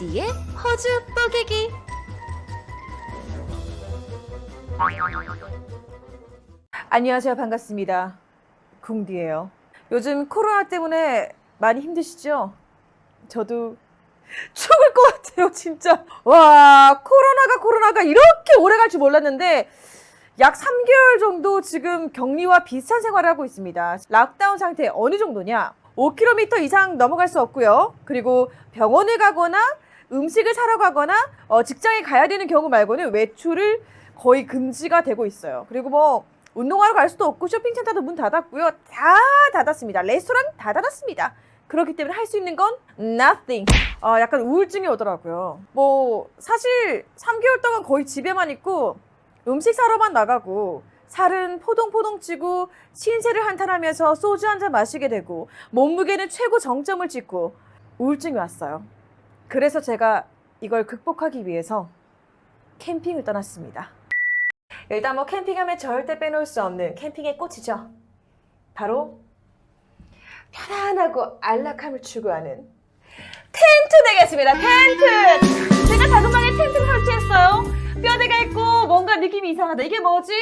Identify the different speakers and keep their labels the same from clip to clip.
Speaker 1: 궁디의 호주 뽀개기
Speaker 2: 안녕하세요. 반갑습니다. 궁디예요. 요즘 코로나 때문에 많이 힘드시죠? 저도 죽을 것 같아요, 진짜. 와, 코로나가 코로나가 이렇게 오래 갈 줄 몰랐는데 약 3개월 정도 지금 격리와 비슷한 생활을 하고 있습니다. 락다운 상태 어느 정도냐? 5km 이상 넘어갈 수 없고요. 그리고 병원에 가거나 음식을 사러 가거나 어, 직장에 가야 되는 경우 말고는 외출을 거의 금지가 되고 있어요. 그리고 뭐 운동하러 갈 수도 없고 쇼핑센터도 문 닫았고요. 다 닫았습니다. 레스토랑 다 닫았습니다. 그렇기 때문에 할 수 있는 건 nothing. 어, 약간 우울증이 오더라고요. 뭐 사실 3개월 동안 거의 집에만 있고 음식 사러만 나가고 살은 포동포동 찌고 신세를 한탄하면서 소주 한 잔 마시게 되고 몸무게는 최고 정점을 찍고 우울증이 왔어요. 그래서 제가 이걸 극복하기 위해서 캠핑을 떠났습니다. 일단 뭐 캠핑하면 절대 빼놓을 수 없는 캠핑의 꽃이죠. 바로 편안하고 안락함을 추구하는 텐트 되겠습니다. 텐트! 제가 방에 텐트를 설치했어요. 뼈대가 있고 뭔가 느낌이 이상하다. 이게 뭐지?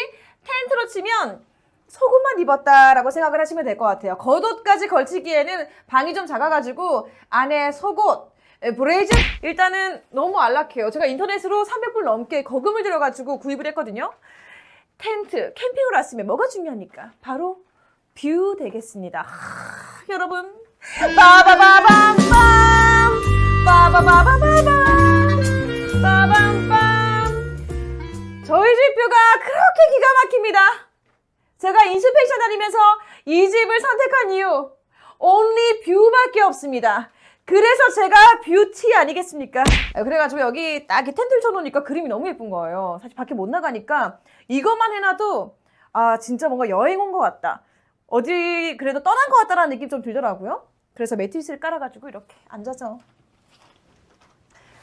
Speaker 2: 텐트로 치면 속옷만 입었다라고 생각을 하시면 될 것 같아요. 겉옷까지 걸치기에는 방이 좀 작아가지고 안에 속옷, 에, 브레이즈 일단은 너무 안락해요. 제가 인터넷으로 300불 넘게 거금을 들여가지고 구입을 했거든요. 텐트, 캠핑을 왔으면 뭐가 중요합니까? 바로 뷰 되겠습니다. 하, 여러분, 빠바바밤밤, 빠바바바밤, 빠밤밤. 저희 집 뷰가 그렇게 기가 막힙니다. 제가 인스펙션 다니면서 이 집을 선택한 이유, only 뷰밖에 없습니다. 그래서 제가 뷰티 아니겠습니까? 아, 그래가지고 여기 딱 이렇게 텐트를 쳐놓으니까 그림이 너무 예쁜 거예요. 사실 밖에 못 나가니까 이것만 해놔도 아 진짜 뭔가 여행 온 것 같다. 어디 그래도 떠난 것 같다라는 느낌 좀 들더라고요. 그래서 매트리스를 깔아가지고 이렇게 앉아서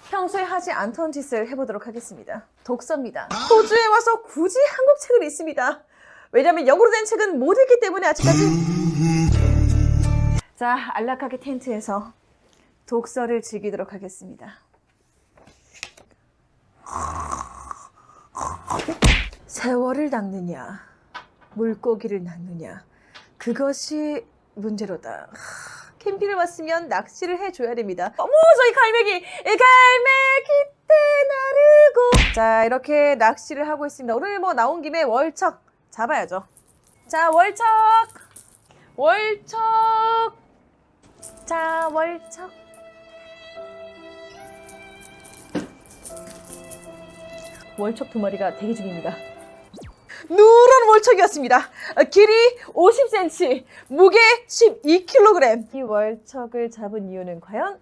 Speaker 2: 평소에 하지 않던 짓을 해보도록 하겠습니다. 독서입니다. 호주에 와서 굳이 한국 책을 읽습니다. 왜냐면 영어로 된 책은 못 읽기 때문에 아직까지. 자, 안락하게 텐트에서 독서를 즐기도록 하겠습니다. 세월을 낚느냐, 물고기를 낚느냐, 그것이 문제로다. 하, 캠핑을 왔으면 낚시를 해줘야 됩니다. 어머, 저희 갈매기! 이 갈매기 때 나르고. 자, 이렇게 낚시를 하고 있습니다. 오늘 뭐 나온 김에 월척 잡아야죠. 자, 월척! 월척! 자, 월척. 월척 두 마리가 대기 중입니다. 누런 월척이었습니다. 어, 길이 50cm, 무게 12kg. 이 월척을 잡은 이유는 과연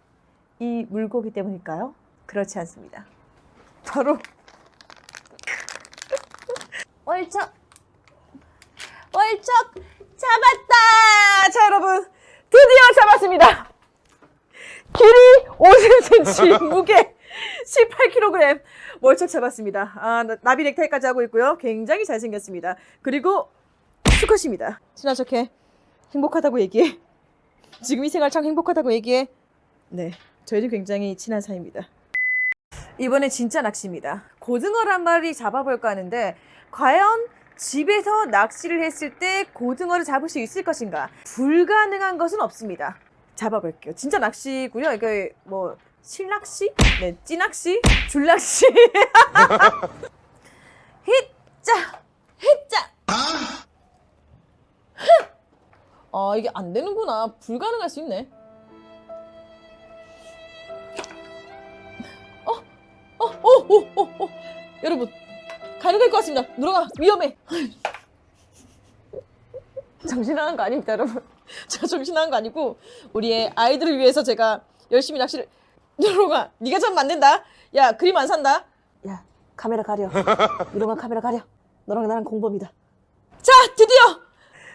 Speaker 2: 이 물고기 때문일까요? 그렇지 않습니다. 바로 월척, 월척 잡았다. 자 여러분 드디어 잡았습니다. 길이 50cm, 무게 18kg 월척 잡았습니다. 아, 나- 나비 넥타이까지 하고 있고요. 굉장히 잘생겼습니다. 그리고 수컷입니다. 친한 척해. 행복하다고 얘기해. 지금 이 생활 참 행복하다고 얘기해. 네, 저희는 굉장히 친한 사이입니다. 이번에 진짜 낚시입니다. 고등어를 한 마리 잡아볼까 하는데 과연 집에서 낚시를 했을 때 고등어를 잡을 수 있을 것인가? 불가능한 것은 없습니다. 잡아볼게요. 진짜 낚시고요. 이게 뭐 실낚시? 네, 찌낚시? 줄낚시? hit자! hit자! 아, 이게 안 되는구나. 불가능할 수 있네. 어, 어, 어, 어, 어, 어. 여러분, 될것 같습니다. 누나가 위험해. 정신 나간 거 아닙니다, 여러분. 제가 정신 나간 거 아니고 우리의 아이들을 위해서 제가 열심히 낚시를. 누나가 네가 안 된다. 야, 그림 안 산다. 야, 카메라 가려. 누나가 카메라 가려. 너랑 나랑 공범이다. 자, 드디어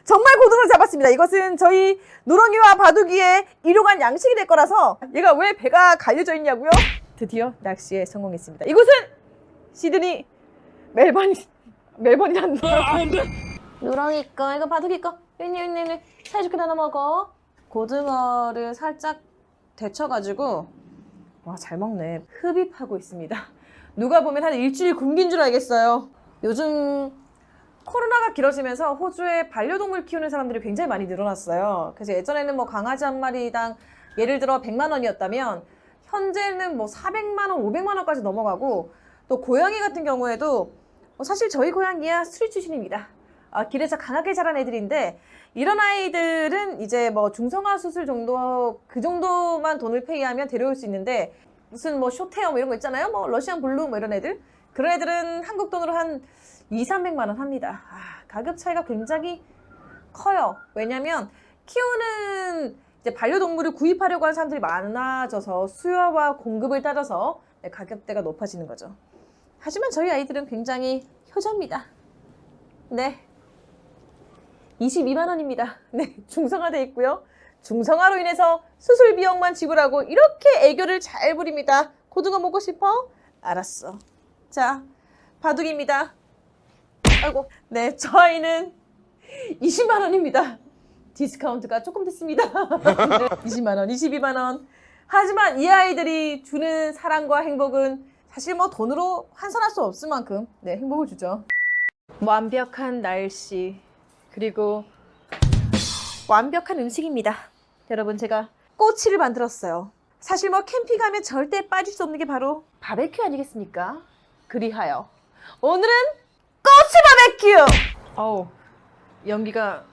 Speaker 2: 정말 고등어를 잡았습니다. 이것은 저희 누렁이와 바둑이의 일용한 양식이 될 거라서 얘가 왜 배가 갈려져 있냐고요? 드디어 낚시에 성공했습니다. 이곳은 시드니 멜번 멜번이란 누렁이 거 이거 바둑이 거 있니 있니 있니 사이좋게 나눠 먹어. 고등어를 살짝 데쳐가지고 와, 잘 먹네. 흡입하고 있습니다. 누가 보면 한 일주일 굶긴 줄 알겠어요. 요즘 코로나가 길어지면서 호주에 반려동물 키우는 사람들이 굉장히 많이 늘어났어요. 그래서 예전에는 뭐 강아지 한 마리당 예를 들어 100만 원이었다면 현재는 뭐 400만 원, 500만 원까지 넘어가고 또 고양이 같은 경우에도 뭐 사실 저희 고양이야 스트릿 출신입니다. 아, 길에서 강하게 자란 애들인데 이런 아이들은 이제 뭐 중성화 수술 정도 그 정도만 돈을 페이하면 데려올 수 있는데 무슨 뭐 쇼테어 뭐 이런 거 있잖아요. 뭐 러시안 블루 뭐 이런 애들 그런 애들은 한국 돈으로 한 2, 300만 원 합니다. 아, 가격 차이가 굉장히 커요. 왜냐면 키우는 이제 반려동물을 구입하려고 하는 사람들이 많아져서 수요와 공급을 따져서 네, 가격대가 높아지는 거죠. 하지만 저희 아이들은 굉장히 효자입니다. 네. 22만 원입니다. 네, 중성화돼 있고요. 중성화로 인해서 수술 비용만 지불하고 이렇게 애교를 잘 부립니다. 고등어 먹고 싶어? 알았어. 자, 바둑입니다. 아이고, 네, 저 아이는 20만 원입니다. 디스카운트가 조금 됐습니다. 20만 원, 22만 원. 하지만 이 아이들이 주는 사랑과 행복은 사실 뭐 돈으로 환산할 수 없을 만큼 네, 행복을 주죠. 완벽한 날씨 그리고 완벽한 음식입니다. 여러분 제가 꼬치를 만들었어요. 사실 뭐 캠핑 가면 절대 빠질 수 없는 게 바로 바베큐 아니겠습니까? 그리하여 오늘은 꼬치 바베큐! 어우 연기가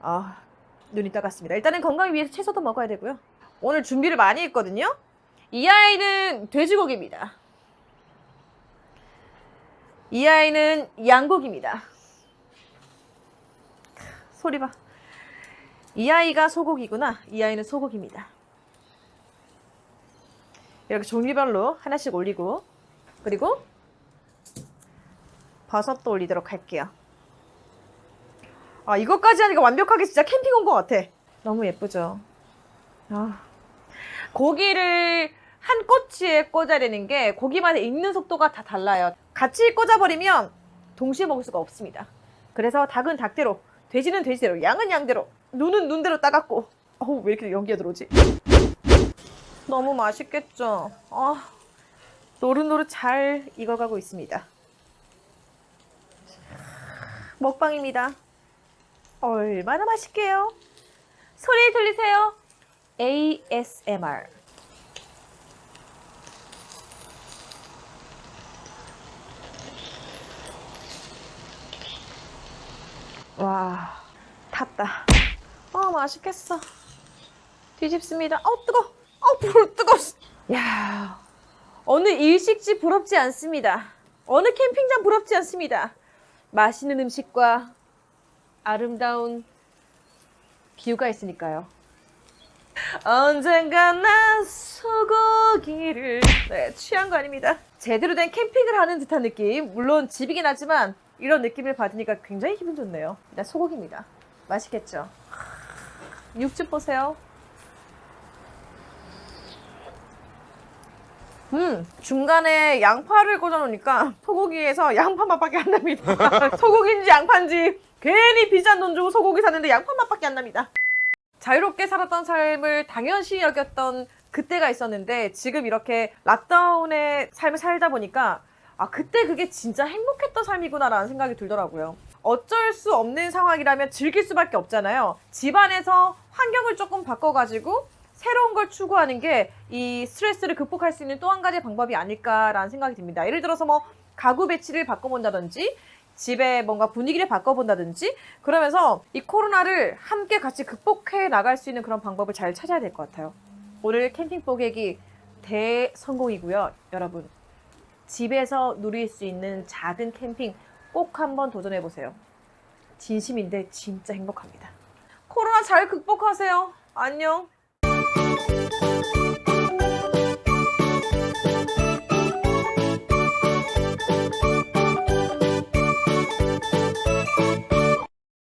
Speaker 2: 아 눈이 따갑습니다. 일단은 건강을 위해서 채소도 먹어야 되고요. 오늘 준비를 많이 했거든요. 이 아이는 돼지고기입니다. 이 아이는 양고기입니다. 소리 봐. 이 아이가 소고기구나. 이 아이는 소고기입니다. 이렇게 종류별로 하나씩 올리고 그리고 버섯도 올리도록 할게요. 아 이것까지 하니까 완벽하게 진짜 캠핑 온 것 같아. 너무 예쁘죠. 아 고기를 한 꼬치에 꽂아내는 게 고기만의 익는 속도가 다 달라요. 같이 꽂아버리면 동시에 먹을 수가 없습니다. 그래서 닭은 닭대로, 돼지는 돼지대로, 양은 양대로, 눈은 눈대로 따갖고. 어우 왜 이렇게 연기가 들어오지? 너무 맛있겠죠. 아 노릇노릇 잘 익어가고 있습니다. 먹방입니다. 얼마나 맛있게요? 소리 들리세요? ASMR. 와, 탔다. 아, 맛있겠어. 뒤집습니다. 어, 뜨거. 어, 불 뜨거. 야, 어느 일식집 부럽지 않습니다. 어느 캠핑장 부럽지 않습니다. 맛있는 음식과 아름다운 뷰가 있으니까요. 언젠가 난 소고기를 네, 취한 거 아닙니다. 제대로 된 캠핑을 하는 듯한 느낌. 물론 집이긴 하지만 이런 느낌을 받으니까 굉장히 기분 좋네요. 일단 소고기입니다. 맛있겠죠? 육즙 보세요. 음, 중간에 양파를 꽂아놓으니까 소고기에서 양파 맛밖에 안 납니다. 소고기인지 양파인지 괜히 비싼 돈 주고 소고기 샀는데 양파 맛밖에 안 납니다. 자유롭게 살았던 삶을 당연시 여겼던 그때가 있었는데 지금 이렇게 락다운의 삶을 살다 보니까 아 그때 그게 진짜 행복했던 삶이구나라는 생각이 들더라고요. 어쩔 수 없는 상황이라면 즐길 수밖에 없잖아요. 집안에서 환경을 조금 바꿔가지고 새로운 걸 추구하는 게 이 스트레스를 극복할 수 있는 또 한 가지 방법이 아닐까라는 생각이 듭니다. 예를 들어서 뭐 가구 배치를 바꿔본다든지 집에 뭔가 분위기를 바꿔본다든지 그러면서 이 코로나를 함께 같이 극복해 나갈 수 있는 그런 방법을 잘 찾아야 될 것 같아요. 오늘 캠핑 뽀객이 대성공이고요. 여러분 집에서 누릴 수 있는 작은 캠핑 꼭 한번 도전해 보세요. 진심인데 진짜 행복합니다. 코로나 잘 극복하세요. 안녕.